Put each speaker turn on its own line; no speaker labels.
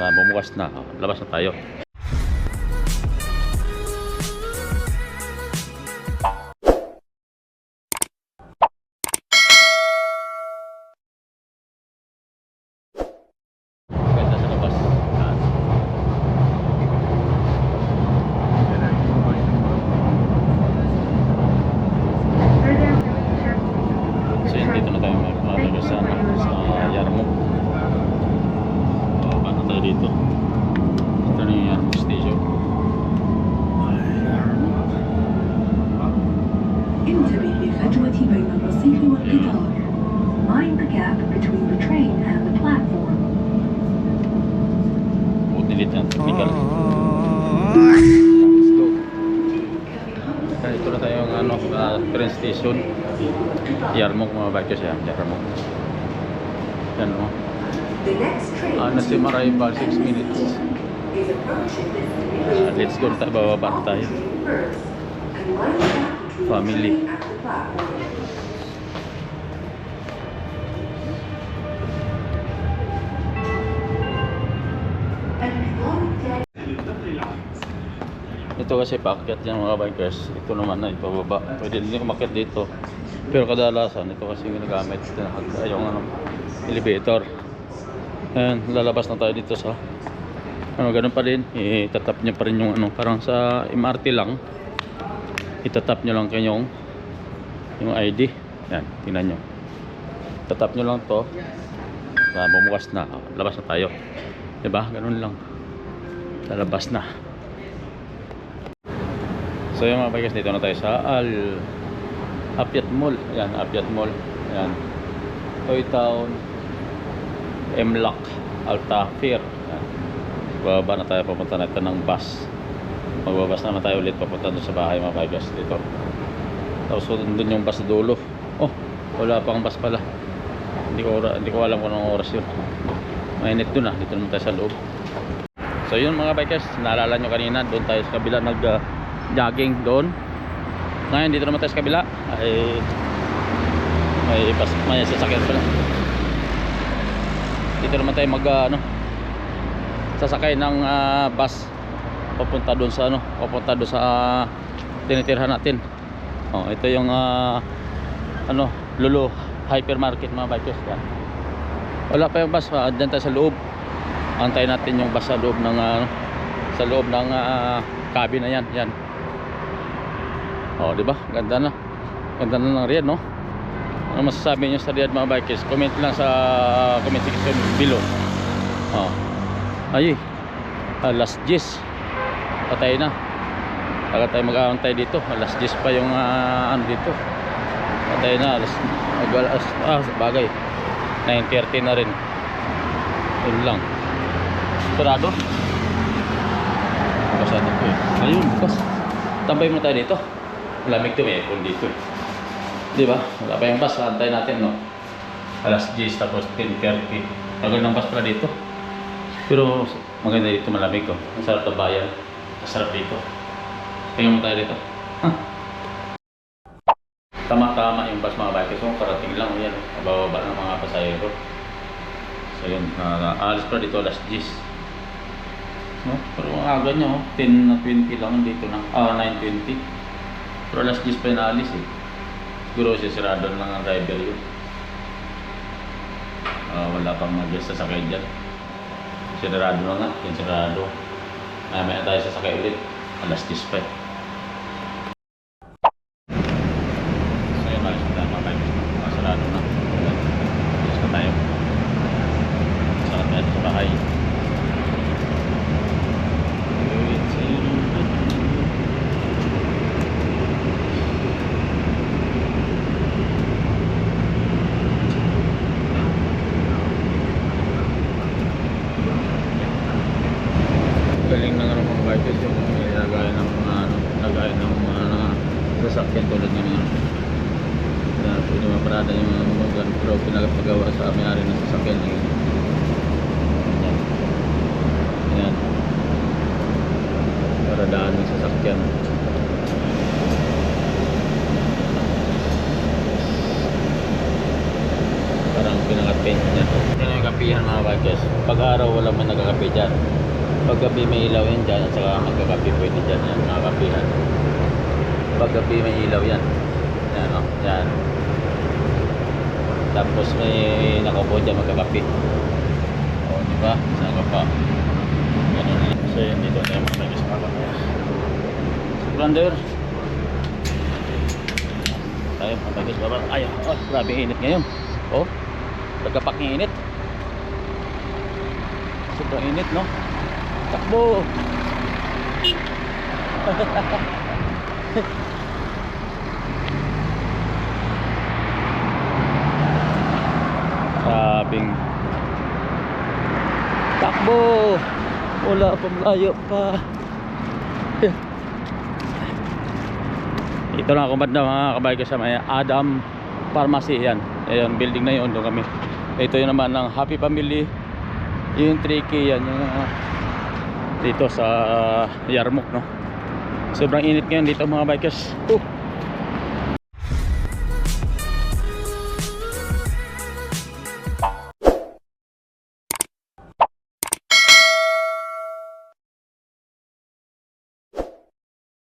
Ah, bumukas na. Oh, labas na tayo.
timekeeper number 61 guitar. Mind the gap between the train and the platform.
Oh, delete yan. Typical. Kaya ito na tayo ng ano, uh, train station. Yarmok mga bikers yan. Yarmok. Yan
oh. mo.
Ah, nasi Maray pa, 6 minutes. Uh, let's go na tayo. Bababa na tayo. Family.
And before
Ito kasi paakyat yan mga bikers. Ito naman ay pababa. Pwede din umakyat dito. Pero kadalasan ito kasi ginagamit na- yung ano, elevator. Ayan, lalabas na tayo dito sa ano ganun pa rin itatap nyo pa rin yung ano parang sa MRT lang itatap nyo lang kanyong yung ID yan tingnan nyo tatap nyo lang to ah, bumukas na Ah, labas na tayo diba ganun lang lalabas na So yung mga bikers dito na tayo sa Al Apiat Mall. Ayan, Apiat Mall. Ayan. Toy Town. Mlock. Alta Fair. Ayan. Bababa na tayo papunta na ito ng bus. Magbabas naman tayo ulit papunta sa bahay mga bikers dito. Tapos doon yung bus dulo. Oh, wala pang bus pala. Hindi ko, hindi ko alam kung anong oras yun. Mainit doon ah. Dito naman tayo sa loob. So yun mga bikers, naalala nyo kanina, doon tayo sa kabila nag uh, jogging doon. Ngayon dito naman tayo sa kabila ay may pas may sasakyan pala. Dito naman tayo mag uh, ano sasakay ng uh, bus papunta doon sa ano, papunta doon sa uh, tinitirhan natin. Oh, ito yung uh, ano, Lulu hypermarket mga bikers yan. Wala pa yung bus, uh, dyan tayo sa loob. Antayin natin yung bus sa loob ng ah, sa loob ng uh, cabin na yan yan. Oh di ba? Ganda na. Ganda na ng Riyadh no? Ano masasabi niyo sa Riyadh mga bikers? Comment lang sa comment section below. Oh. Ay alas 10 patay na Taga tayo mag-aantay dito alas 10 pa yung ah, ano dito patay na alas, alas ah bagay 9.30 na rin yun lang Sarado. Basado ko eh. Ayun, bukas. Tambay mo tayo dito. Lamig to, may aircon dito. Di ba? Wala pa yung bus. Antay natin, no? Alas 10 tapos 10.30. Tagal ng bus pala dito. Pero maganda dito, malamig ko. Ang sarap na bayan. Ang sarap dito. Tingnan mo tayo dito. Tama-tama yung bus mga bikers. So, karating lang. Yan. Bababa ng mga pasahero. So yun, uh, alis pa dito alas 10. No? Pero ang aga niya, oh, 10 na 20 lang dito na. Ah, 9.20. Pero alas 10 pa yung alis eh. Siguro siya sirado lang ang driver yun. Ah, wala pang mag-guest sasakay dyan. Sirado na nga, yung sirado. Mamaya tayo sasakay ulit. Alas 10 pa eh. So yun, alis na tayo mga kaibigan. Ah, Sarado na. Alis na tayo. Sa tayo sa bahay. Galing ng ano bikers yung nagaya ng mga ano, nagaya ng mga sasakyan tulad ng na pwede maparada yung mga mga pero pinagpagawa sa may-ari ng sasakyan na yun. Ayan. Ayan. Paradaan ng sasakyan. Parang pinaka-tent niya. Yan yung kapihan mga bikers. Pag araw wala man nagkakape dyan. Pag gabi may ilaw yan dyan at saka magkakape pwede dyan yan mga kapihan. Pag gabi may ilaw yan. Yan o. Yan. Tapos may nakaupo dyan magkakape. O di ba? Saan ka pa? Ganun. So yun dito tayo mga sa kakapaya. Brander. Tayo mga bagis baba. Ay, oh, grabe init ngayon. Oh, nagkapaking init. Sobrang init, no? Takbo! Sabing Takbo! Wala pa malayo pa. Ito lang ako na mga kabayo sa may Adam Pharmacy yan. Ayun, building na yun doon kami. Ito yun naman ng Happy Family. Yung 3K yan yung ah, dito sa ah, Yarmouk no. Sobrang init ngayon dito mga bikers. Uh,